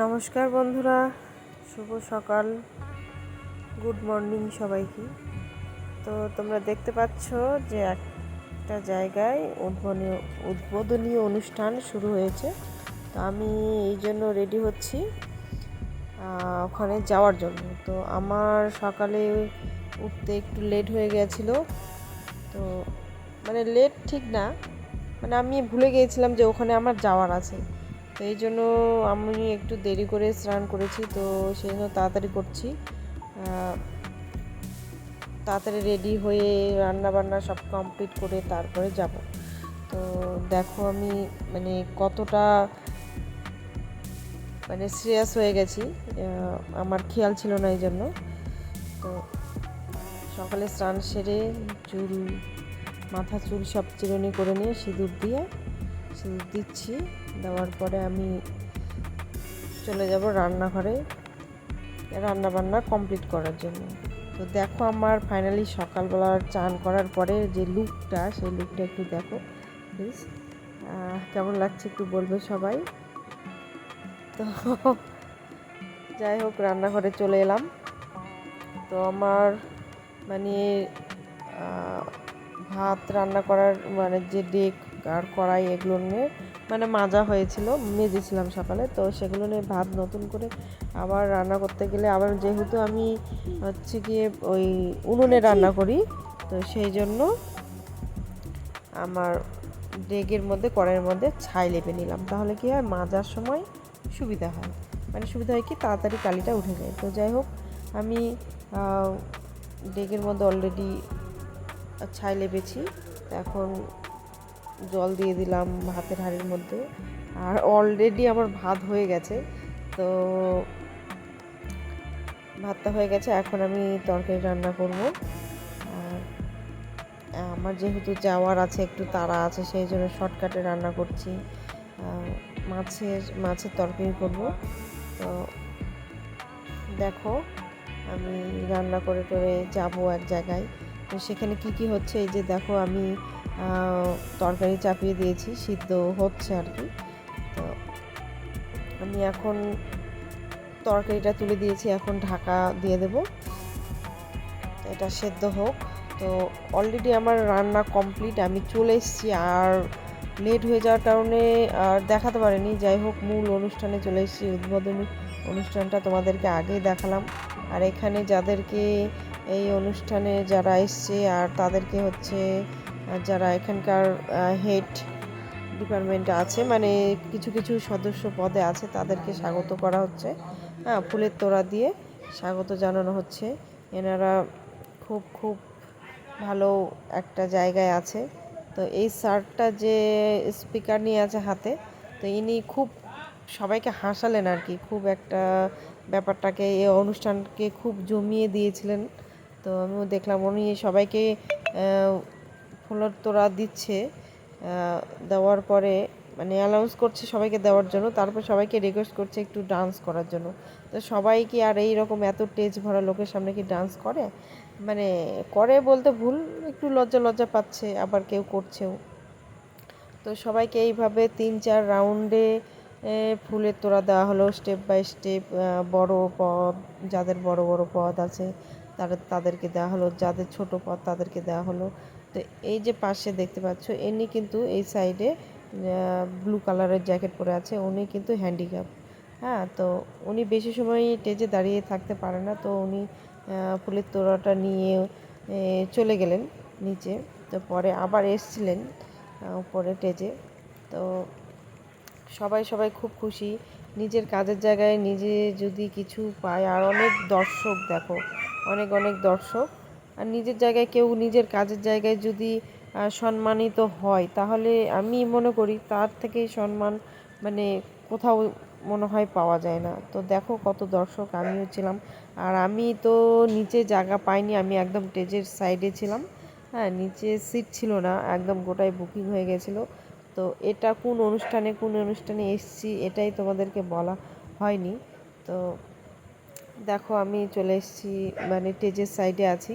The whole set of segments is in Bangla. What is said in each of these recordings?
নমস্কার বন্ধুরা, শুভ সকাল, গুড মর্নিং সবাইকে। তো তোমরা দেখতে পাচ্ছ যে একটা জায়গায় উদ্বোধনীয় উদ্বোধনী অনুষ্ঠান শুরু হয়েছে। তো আমি এই জন্য রেডি হচ্ছি ওখানে যাওয়ার জন্য। তো আমার সকালে উঠতে একটু লেট হয়ে গেছিল। তো মানে লেট ঠিক না মানে আমি ভুলে গিয়েছিলাম যে ওখানে আমার যাওয়ার আছে। তো এই জন্য আমি একটু দেরি করে স্নান করেছি, তো সেই জন্য তাড়াতাড়ি করছি। তাড়াতাড়ি রেডি হয়ে রান্না বান্না সব কমপ্লিট করে তারপরে যাব। তো দেখো আমি মানে কতটা মানে সিরিয়াস হয়ে গেছি আমার খেয়াল ছিল না এই জন্য। তো সকালে স্নান সেরে চুল মাথা চুল সব চিরুনি করে নিয়ে সিঁদুর দিয়ে, সিঁদুর দিচ্ছি। দেওয়ার পরে আমি চলে যাব রান্নাঘরে রান্না বান্না কমপ্লিট করার জন্য। তো দেখো আমার ফাইনালি সকালবেলা চান করার পরে যে লুকটা, সেই লুকটা একটু দেখো প্লিজ কেমন লাগছে একটু বলবে সবাই? তো যাই হোক, রান্নাঘরে চলে এলাম। তো আমার মানে ভাত রান্না করার মানে যে ডেক আর কড়াই এগুলো নিয়ে মানে মাজা হয়েছিল, মেজেছিলাম সকালে। তো সেগুলো নিয়ে ভাত নতুন করে আবার রান্না করতে গেলে আবার যেহেতু আমি হচ্ছে গিয়ে ওই উনুনে রান্না করি, তো সেই জন্য আমার ডেগের মধ্যে, কড়াইয়ের মধ্যে ছাই লেপে নিলাম। তাহলে কি হয়? মাজার সময় সুবিধা হয়। মানে সুবিধা হয় কি? তাড়াতাড়ি কালিটা উঠে যায়। তো যাই হোক, আমি ডেগের মধ্যে অলরেডি ছাই লেপেছি। এখন জল দিয়ে দিলাম ভাতের হাঁড়ির মধ্যে। আর অলরেডি আমার ভাত হয়ে গেছে, তো ভাতটা হয়ে গেছে, এখন আমি তরকারি রান্না করব। আমার যেহেতু যাওয়ার আছে, একটু তাড়া আছে, সেই জন্য শর্টকাটে রান্না করছি। মাছের মাছের তরকারি করব। তো দেখো, আমি রান্না করে করে যাব এক জায়গায়। তো সেখানে কি কি হচ্ছে? এই যে দেখো, আমি তরকারি চাপিয়ে দিয়েছি, সিদ্ধ হচ্ছে আর কি। তো আমি এখন তরকারিটা তুলে দিয়েছি, এখন ঢাকা দিয়ে দেব। এটা সেদ্ধ হোক। তো অলরেডি আমার রান্না কমপ্লিট আমি চলে এসেছি আর লেট হয়ে যাওয়ার কারণে আর দেখাতে পারিনি। যাই হোক, মূল অনুষ্ঠানে চলে এসেছি, উদ্বোধনী অনুষ্ঠানটা তোমাদেরকে আগেই দেখালাম। আর এখানে যাদেরকে এই অনুষ্ঠানে যারা এসছে আর তাদেরকে হচ্ছে যারা এখানকার হেড ডিপার্টমেন্টে আছে মানে কিছু কিছু সদস্য পদে আছে, তাদেরকে স্বাগত করা হচ্ছে। হ্যাঁ ফুলের তোড়া দিয়ে স্বাগত জানানো হচ্ছে। এনারা খুব খুব ভালো একটা জায়গায় আছে। তো এই স্যারটা যে স্পিকার নিয়ে আছে হাতে, তো ইনি খুব সবাইকে হাসালেন আর কি। খুব একটা ব্যাপারটাকে এই অনুষ্ঠানকে খুব জমিয়ে দিয়েছিলেন। তো আমিও দেখলাম উনি সবাইকে আহ, তোরা দিচ্ছে দেওয়ার পরে মানে অ্যানাউন্স করছে সবাইকে দেওয়ার জন্য তারপর সবাইকে রিকোয়েস্ট করছে একটু ডান্স করার জন্য। তো সবাই কি আর এই রকম এত টেজ ভরা লোকের সামনে কি ডান্স করে? মানে করে বলতে ভুল একটু লজ্জা লজ্জা পাচ্ছে আবার কেউ করছেও। তো সবাইকে এইভাবে তিন চার রাউন্ডে ফুলের তোড়া দেওয়া হলো স্টেপ বাই স্টেপ বড় পদ যাদের বড় বড় পদ আছে তাদের তাদেরকে দেওয়া হলো যাদের ছোট পদ তাদেরকে দেওয়া হলো। তো এই যে পাশে দেখতে পাচ্ছ এনি কিন্তু এই সাইডে ব্লু কালারের জ্যাকেট পরে আছে উনি কিন্তু হ্যান্ডিক্যাপ হ্যাঁ তো উনি বেশি সময় স্টেজে দাঁড়িয়ে থাকতে পারে না তো উনি ফুলের তোড়াটা নিয়ে চলে গেলেন নিচে। তো পরে আবার এসছিলেন আহ, উপরে স্টেজে তো সবাই সবাই খুব খুশি। নিজের কাজের জায়গায় নিজে যদি কিছু পায় আর অনেক দর্শক দেখো অনেক অনেক দর্শক। আর নিজের জায়গায় কেউ নিজের কাজের জায়গায় যদি সম্মানিত হয়, তাহলে আমি মনে করি তার থেকে সম্মান মানে কোথাও মনে হয় পাওয়া যায় না। তো দেখো কত দর্শক আমিও ছিলাম। আর আমি তো নিচে জায়গা পাইনি, আমি একদম স্টেজের সাইডে ছিলাম। হ্যাঁ নিচে সিট ছিল না, একদম গোটাই বুকিং হয়ে গেছিল। তো এটা কোন অনুষ্ঠানে কোন অনুষ্ঠানে এসছি এটাই তোমাদেরকে বলা হয়নি। তো দেখো আমি চলে এসেছি মানে স্টেজের সাইডে আছি।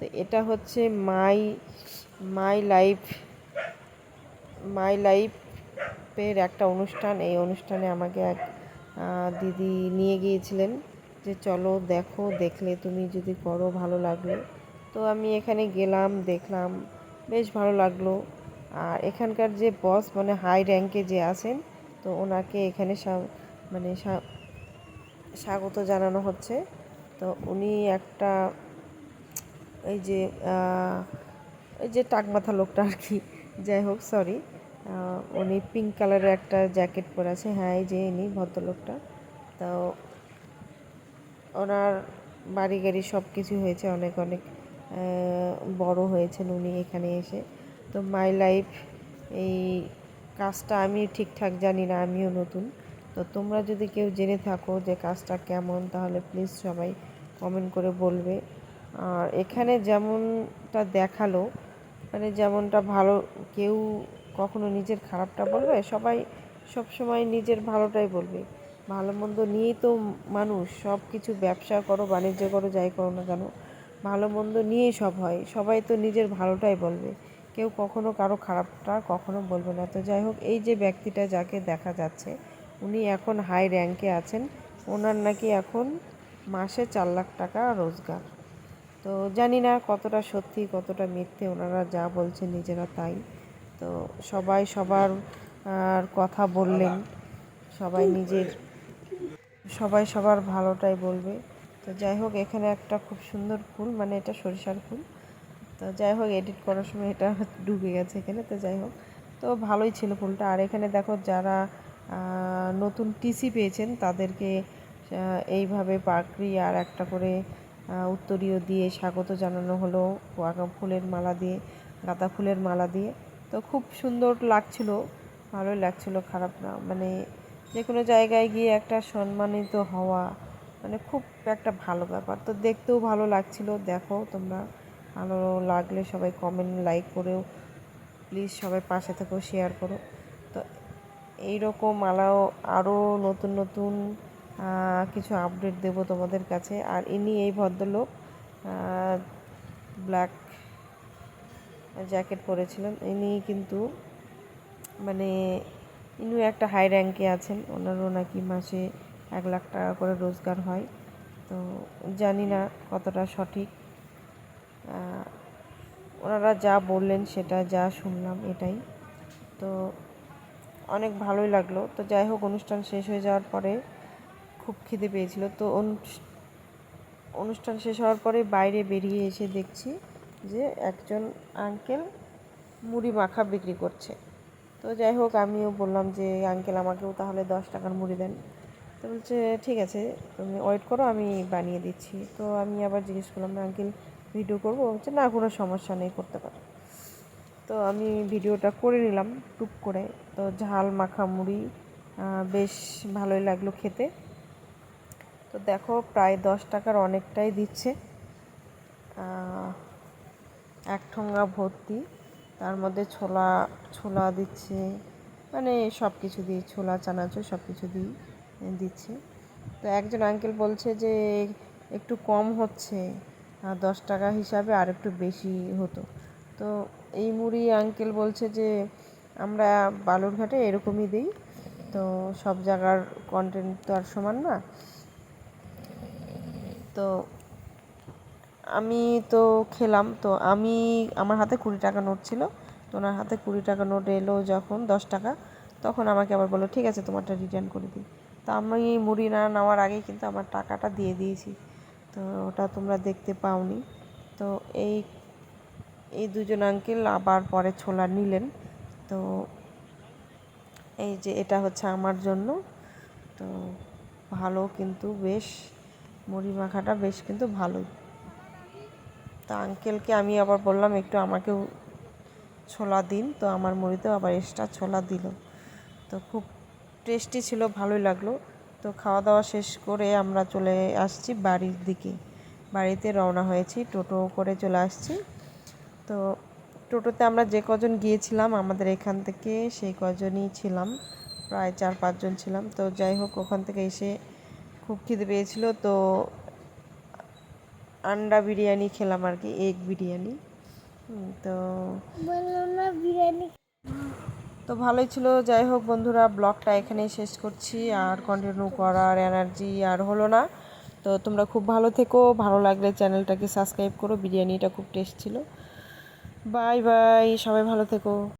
তো এটা হচ্ছে মাই মাই লাইফ, মাই লাইফের একটা অনুষ্ঠান। এই অনুষ্ঠানে আমাকে এক দিদি নিয়ে গিয়েছিলেন যে চলো দেখো, দেখলে তুমি যদি করো ভালো লাগল। তো আমি এখানে গেলাম, দেখলাম, বেশ ভালো লাগল। আর এখানকার যে বস মানে হাই র্যাঙ্কে যে আছেন, তো ওনাকে এখানে মানে স্বাগত জানানো হচ্ছে। তো উনি একটা এই যে এই যে টাকমাথা লোকটা আর কি। যাই হোক সরি উনি পিঙ্ক কালারের একটা জ্যাকেট পরে আছে। হ্যাঁ এই যে ইনি, ভদ্রলোকটা। তো ওনার বাড়ি গাড়ি সব কিছু হয়েছে, অনেক অনেক বড় হয়েছেন উনি এখানে এসে। তো মাই লাইফ এই কাজটা আমি ঠিকঠাক জানি না, আমিও নতুন। তো তোমরা যদি কেউ জেনে থাকো যে কাজটা কেমন, তাহলে প্লিজ সবাই কমেন্ট করে বলবে। আর এখানে যেমনটা দেখাল মানে যেমনটা ভালো, কেউ কখনো নিজের খারাপটা বলবে, সবাই সব সময় নিজের ভালোটাই বলবে। ভালো মন্দ নিয়েই তো মানুষ সব কিছু ব্যবসা করো, বাণিজ্য করো, যাই করো না কেন, ভালো মন্দ নিয়েই সব হয়, সবাই তো নিজের ভালোটাই বলবে। কেউ কখনো কারও খারাপটা কখনো বলবে না। তো যাই হোক, এই যে ব্যক্তিটা যাকে দেখা যাচ্ছে, উনি এখন হাই র্যাঙ্কে আছেন, ওনার নাকি এখন মাসে চার লাখ টাকা রোজগার। তো জানি না কতটা সত্যি, কতটা মিথ্যে ওনারা যা বলছে নিজেরা তাই। তো সবাই সবার আর কথা বললেন। সবাই নিজের, সবাই সবার ভালোটাই বলবে। তো যাই হোক, এখানে একটা খুব সুন্দর ফুল মানে এটা সরিষার ফুল। তো যাই হোক এডিট করার সময় এটা ডুবে গেছে এখানে, তো যাই হোক। তো ভালোই ছিল ফুলটা। আর এখানে দেখো, যারা নতুন টিসি পেয়েছেন, তাদেরকে এইভাবে পাকড়ি আর একটা করে উত্তরীয় দিয়ে স্বাগত জানানো হলো ফুলের মালা দিয়ে, গাঁদা ফুলের মালা দিয়ে। তো খুব সুন্দর লাগছিল, ভালোই লাগছিল, খারাপ না মানে যে কোনো জায়গায় গিয়ে একটা সম্মানিত হওয়া মানে খুব একটা ভালো ব্যাপার। তো দেখতেও ভালো লাগছিল, দেখো তোমরা, ভালো লাগলে সবাই কমেন্ট লাইক করেও প্লিজ সবাই পাশে থেকেও শেয়ার করো। তো এইরকম আলাও আরও নতুন নতুন কিছু আপডেট দেব তোমাদের কাছে। আর ইনি এই ভদ্রলোক ব্ল্যাক জ্যাকেট পরেছিলেন। ইনি কিন্তু মানে ইনিও একটা হাই র্যাঙ্কে আছেন। ওনারও নাকি মাসে এক লাখ টাকা করে রোজগার হয়। তো জানি না কতটা সঠিক। ওনারা যা বললেন সেটা যা শুনলাম এটাই। তো অনেক ভালোই লাগল। তো যাই হোক, অনুষ্ঠান শেষ হয়ে যাওয়ার পরে খুব খিদে পেয়েছিল। তো অনুষ- অনুষ্ঠান শেষ হওয়ার পরে বাইরে বেরিয়ে এসে দেখছি যে একজন আঙ্কেল মুড়ি মাখা বিক্রি করছে। তো যাই হোক, আমিও বললাম যে আঙ্কেল আমাকেও তাহলে দশ টাকার মুড়ি দেন। তো বলছে, ঠিক আছে, তুমি ওয়েট করো, আমি বানিয়ে দিচ্ছি। তো আমি আবার জিজ্ঞেস করলাম আঙ্কেল ভিডিও করব? বলছে, না, কোনো সমস্যা নেই, করতে পারো। তো আমি ভিডিওটা করে নিলাম, টুক করে। তো ঝাল মাখা মুড়ি বেশ ভালোই লাগল খেতে। তো দেখো প্রায় দশ টাকার অনেকটাই দিচ্ছে। এক ঠোঙ্গা ভর্তি, তার মধ্যে ছোলা ছোলা দিচ্ছে মানে সব কিছু দিয়ে ছোলা, চানাচুর সব কিছু দিয়ে দিচ্ছে। তো একজন আঙ্কেল বলছে যে, একটু কম হচ্ছে দশ টাকা হিসাবে আর একটু বেশি হতো। তো এই মুড়ি আঙ্কেল বলছে যে, আমরা বালুরঘাটে এরকমই দিই, তো সব জায়গার কন্টেন্ট তো আর সমান না। তো আমি তো খেলাম, তো আমি, আমার হাতে কুড়ি টাকা নোট ছিল, তো ওনার হাতে কুড়ি টাকা নোট এলো যখন দশ টাকা, তখন আমাকে আবার বলল, ঠিক আছে, তোমারটা রিটার্ন করে দিই। তো আমি মুড়ি না নেওয়ার আগেই কিন্তু আমার টাকাটা দিয়ে দিয়েছি, তো ওটা তোমরা দেখতে পাওনি। তো এই এই দুজন আঙ্কেল আবার পরে ছোলা নিলেন, তো এই যে এটা হচ্ছে আমার জন্য, তো ভালো কিন্তু বেশ। মুড়ি মাখাটা বেশ কিন্তু ভালোই। তা আঙ্কেলকে আমি আবার বললাম, একটু আমাকেও ছোলা দিন। তো আমার মুড়িতেও আবার এক্সট্রা ছোলা দিল। তো খুব টেস্টি ছিল, ভালোই লাগল। তো খাওয়া দাওয়া শেষ করে আমরা চলে আসছি বাড়ির দিকে। বাড়িতে রওনা হয়েছি, টোটো করে চলে আসছি। তো টোটোতে আমরা যে কজন গিয়েছিলাম, আমাদের এখান থেকে সেই কজনই ছিলাম, প্রায় চার পাঁচজন ছিলাম। তো যাই হোক, ওখান থেকে এসে খুব খিদে পেয়েছিল তো আন্ডা বিরিয়ানি খেলাম আর কি এগ বিরিয়ানি। তো বিরিয়ানি। তো তো ভালোই ছিল যাই হোক বন্ধুরা ব্লগটা এখানেই শেষ করছি আর কন্টিনিউ করার এনার্জি আর হলো না। তো তোমরা খুব ভালো থেকো ভালো লাগলে চ্যানেলটাকে সাবস্ক্রাইব করো বিরিয়ানিটা খুব টেস্ট ছিল। বাই বাই সবাই ভালো থেকো।